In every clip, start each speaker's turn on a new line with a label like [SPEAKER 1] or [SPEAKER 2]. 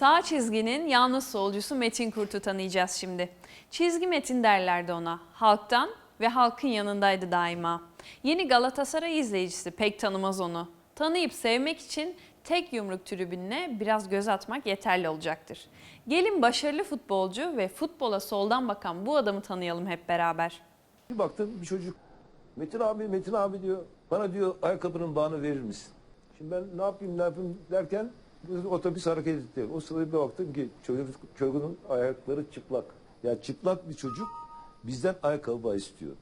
[SPEAKER 1] Sağ çizginin yalnız solcusu Metin Kurt'u tanıyacağız şimdi. Çizgi Metin derlerdi ona. Halktan ve halkın yanındaydı daima. Yeni Galatasaray izleyicisi pek tanımaz onu. Tanıyıp sevmek için tek yumruk tribününe biraz göz atmak yeterli olacaktır. Gelin başarılı futbolcu ve futbola soldan bakan bu adamı tanıyalım hep beraber.
[SPEAKER 2] Bir baktım bir çocuk Metin abi Metin abi diyor bana diyor ayakkabının bağını verir misin? Şimdi ben ne yapayım ne yapayım derken otobüs hareket etti. O sırada bir baktım ki çocuk, çocuğun ayakları çıplak. Ya çıplak bir çocuk bizden ayakkabı istiyor.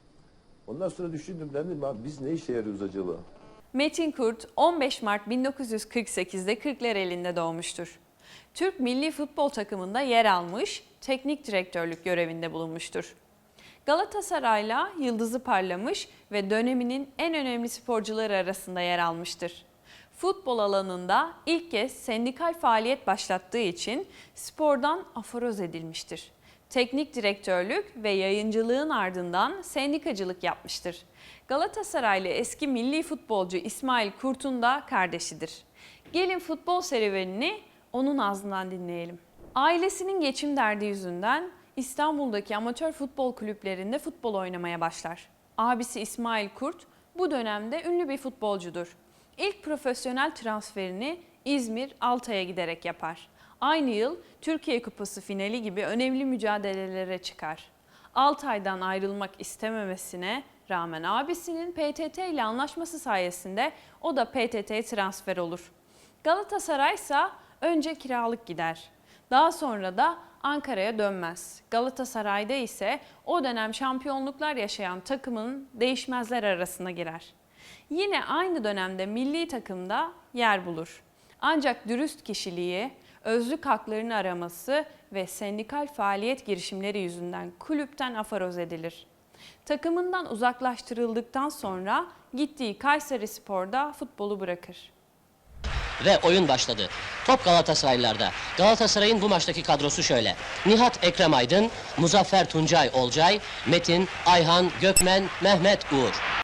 [SPEAKER 2] Ondan sonra düşündüm dedim abi biz ne işe yarıyoruz acaba?
[SPEAKER 1] Metin Kurt 15 Mart 1948'de Kırklareli'nde doğmuştur. Türk milli futbol takımında yer almış, teknik direktörlük görevinde bulunmuştur. Galatasaray'la yıldızı parlamış ve döneminin en önemli sporcuları arasında yer almıştır. Futbol alanında ilk kez sendikal faaliyet başlattığı için spordan aforoz edilmiştir. Teknik direktörlük ve yayıncılığın ardından sendikacılık yapmıştır. Galatasaraylı eski milli futbolcu İsmail Kurt'un da kardeşidir. Gelin futbol serüvenini onun ağzından dinleyelim. Ailesinin geçim derdi yüzünden İstanbul'daki amatör futbol kulüplerinde futbol oynamaya başlar. Abisi İsmail Kurt bu dönemde ünlü bir futbolcudur. İlk profesyonel transferini İzmir Altay'a giderek yapar. Aynı yıl Türkiye Kupası finali gibi önemli mücadelelere çıkar. Altay'dan ayrılmak istememesine rağmen abisinin PTT ile anlaşması sayesinde o da PTT'ye transfer olur. Galatasaray ise önce kiralık gider. Daha sonra da Ankara'ya dönmez. Galatasaray'da ise o dönem şampiyonluklar yaşayan takımın değişmezler arasına girer. Yine aynı dönemde milli takımda yer bulur. Ancak dürüst kişiliği, özlük haklarını araması ve sendikal faaliyet girişimleri yüzünden kulüpten afaroz edilir. Takımından uzaklaştırıldıktan sonra gittiği Kayseri Spor'da futbolu bırakır.
[SPEAKER 3] Ve oyun başladı. Top Galatasaraylılarda. Galatasaray'ın bu maçtaki kadrosu şöyle. Nihat Ekrem Aydın, Muzaffer Tuncay Olcay, Metin, Ayhan, Gökmen, Mehmet Uğur.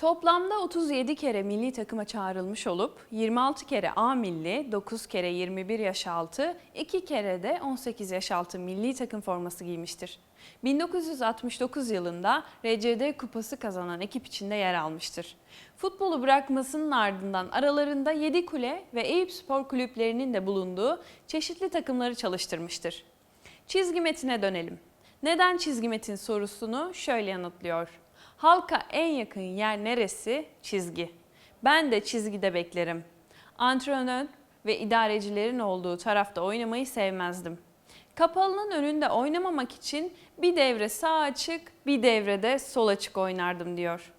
[SPEAKER 1] Toplamda 37 kere milli takıma çağrılmış olup 26 kere A milli, 9 kere 21 yaş altı, 2 kere de 18 yaş altı milli takım forması giymiştir. 1969 yılında RCD kupası kazanan ekip içinde yer almıştır. Futbolu bırakmasının ardından aralarında 7 kule ve Eyüp Spor kulüplerinin de bulunduğu çeşitli takımları çalıştırmıştır. Çizgi metine dönelim. Neden çizgi metin sorusunu şöyle yanıtlıyor. Halka en yakın yer neresi? Çizgi. Ben de çizgide beklerim. Antrenör ve idarecilerin olduğu tarafta oynamayı sevmezdim. Kapalının önünde oynamamak için bir devre sağ açık, bir devrede sol açık oynardım diyor.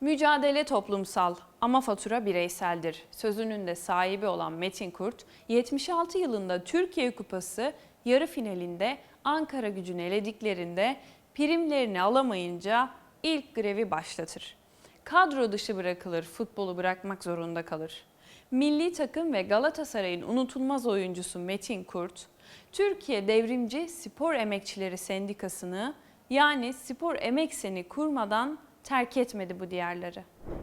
[SPEAKER 1] Mücadele toplumsal ama fatura bireyseldir. Sözünün de sahibi olan Metin Kurt, 76 yılında Türkiye Kupası yarı finalinde Ankara gücünü elediklerinde primlerini alamayınca ilk grevi başlatır. Kadro dışı bırakılır, futbolu bırakmak zorunda kalır. Milli takım ve Galatasaray'ın unutulmaz oyuncusu Metin Kurt, Türkiye Devrimci Spor Emekçileri Sendikası'nı yani Spor Emek Sen'i kurmadan terk etmedi bu diyarları.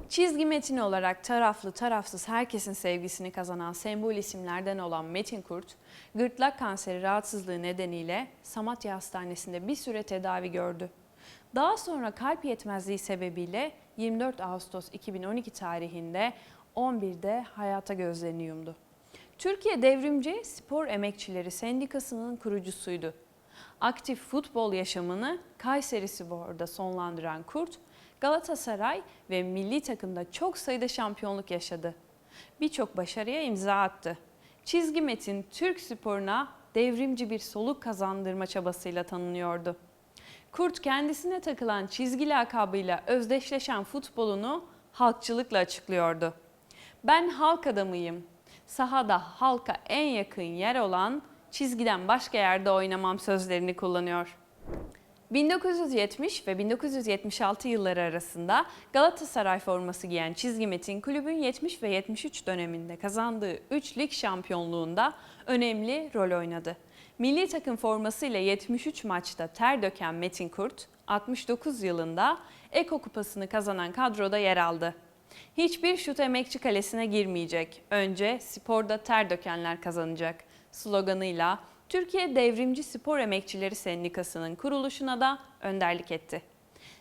[SPEAKER 1] Çizgi metini olarak taraflı tarafsız herkesin sevgisini kazanan sembol isimlerden olan Metin Kurt, gırtlak kanseri rahatsızlığı nedeniyle Samatya Hastanesi'nde bir süre tedavi gördü. Daha sonra kalp yetmezliği sebebiyle 24 Ağustos 2012 tarihinde 11'de hayata gözlerini yumdu. Türkiye Devrimci Spor Emekçileri Sendikası'nın kurucusuydu. Aktif futbol yaşamını Kayseri Spor'da sonlandıran Kurt, Galatasaray ve milli takımda çok sayıda şampiyonluk yaşadı. Birçok başarıya imza attı. Çizgi Metin Türk sporuna devrimci bir soluk kazandırma çabasıyla tanınıyordu. Kurt kendisine takılan çizgi lakabıyla özdeşleşen futbolunu halkçılıkla açıklıyordu. Ben halk adamıyım. Sahada halka en yakın yer olan çizgiden başka yerde oynamam sözlerini kullanıyor. 1970 ve 1976 yılları arasında Galatasaray forması giyen Çizgi Metin kulübün 70 ve 73 döneminde kazandığı 3 lig şampiyonluğunda önemli rol oynadı. Milli takım formasıyla 73 maçta ter döken Metin Kurt, 69 yılında Eko Kupası'nı kazanan kadroda yer aldı. Hiçbir şut emekçi kalesine girmeyecek. Önce sporda ter dökenler kazanacak. sloganıyla Türkiye Devrimci Spor Emekçileri Sendikası'nın kuruluşuna da önderlik etti.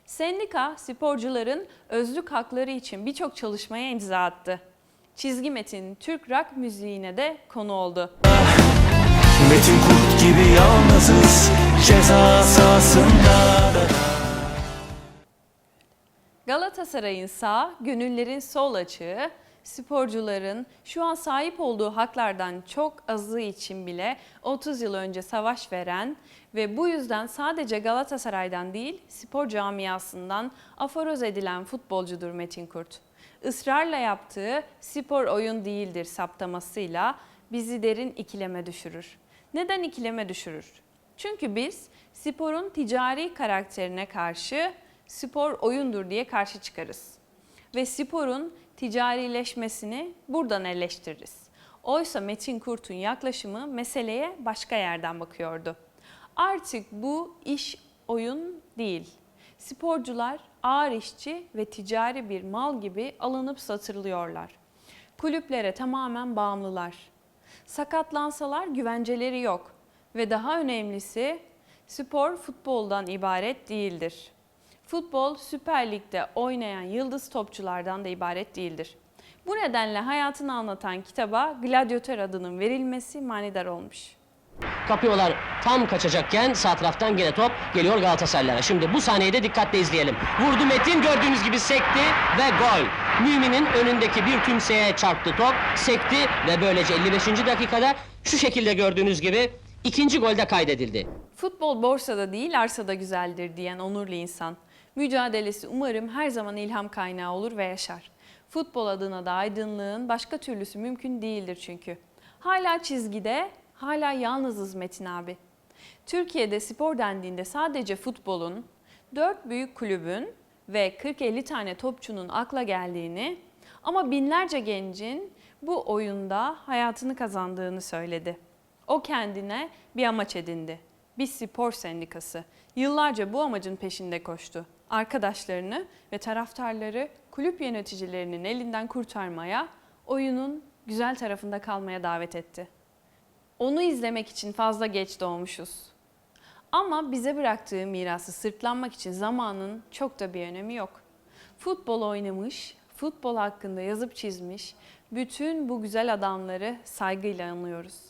[SPEAKER 1] Sendika, sporcuların özlük hakları için birçok çalışmaya imza attı. Çizgi Metin Türk rock müziğine de konu oldu.
[SPEAKER 4] Metin gibi yalnızız ceza sahasında
[SPEAKER 1] Galatasaray'ın sağ, gönüllerin sol açığı, sporcuların şu an sahip olduğu haklardan çok azı için bile 30 yıl önce savaş veren ve bu yüzden sadece Galatasaray'dan değil spor camiasından aforoz edilen futbolcudur Metin Kurt. Israrla yaptığı spor oyun değildir saptamasıyla bizi derin ikileme düşürür. Neden ikileme düşürür? Çünkü biz sporun ticari karakterine karşı spor oyundur diye karşı çıkarız. Ve sporun ticarileşmesini buradan eleştiririz. Oysa Metin Kurt'un yaklaşımı meseleye başka yerden bakıyordu. Artık bu iş oyun değil. Sporcular ağır işçi ve ticari bir mal gibi alınıp satılıyorlar. Kulüplere tamamen bağımlılar. Sakatlansalar güvenceleri yok ve daha önemlisi spor futboldan ibaret değildir. Futbol Süper Lig'de oynayan yıldız topçulardan da ibaret değildir. Bu nedenle hayatını anlatan kitaba Gladyatör adının verilmesi manidar olmuş.
[SPEAKER 3] Kapıyorlar tam kaçacakken sağ taraftan gene top geliyor Galatasaraylara. Şimdi bu sahneyi de dikkatle izleyelim. Vurdu Metin gördüğünüz gibi sekti ve gol. Mümin'in önündeki bir tümseye çarptı top, sekti ve böylece 55. dakikada şu şekilde gördüğünüz gibi ikinci golde kaydedildi.
[SPEAKER 1] Futbol borsada değil arsada güzeldir diyen onurlu insan. Mücadelesi umarım her zaman ilham kaynağı olur ve yaşar. Futbol adına da aydınlığın başka türlüsü mümkün değildir çünkü. Hala çizgide, hala yalnızız Metin abi. Türkiye'de spor dendiğinde sadece futbolun, dört büyük kulübün ve 40-50 tane topçunun akla geldiğini ama binlerce gencin bu oyunda hayatını kazandığını söyledi. O kendine bir amaç edindi. Bir spor sendikası. Yıllarca bu amacın peşinde koştu. Arkadaşlarını ve taraftarları kulüp yöneticilerinin elinden kurtarmaya, oyunun güzel tarafında kalmaya davet etti. Onu izlemek için fazla geç doğmuşuz. Ama bize bıraktığı mirası sırtlanmak için zamanın çok da bir önemi yok. Futbol oynamış, futbol hakkında yazıp çizmiş, bütün bu güzel adamları saygıyla anıyoruz.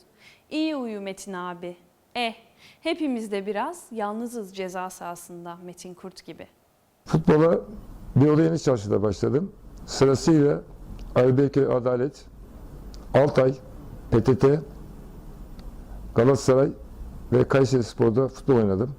[SPEAKER 1] İyi uyu Metin abi. Eh, hepimiz de biraz yalnızız ceza sahasında Metin Kurt gibi.
[SPEAKER 5] Futbola Beyoğlu Yeni Çarşı'da başladım. Sırasıyla Aybeyköy Adalet, Altay, PTT, Galatasaray ve Kayseri Spor'da futbol oynadım.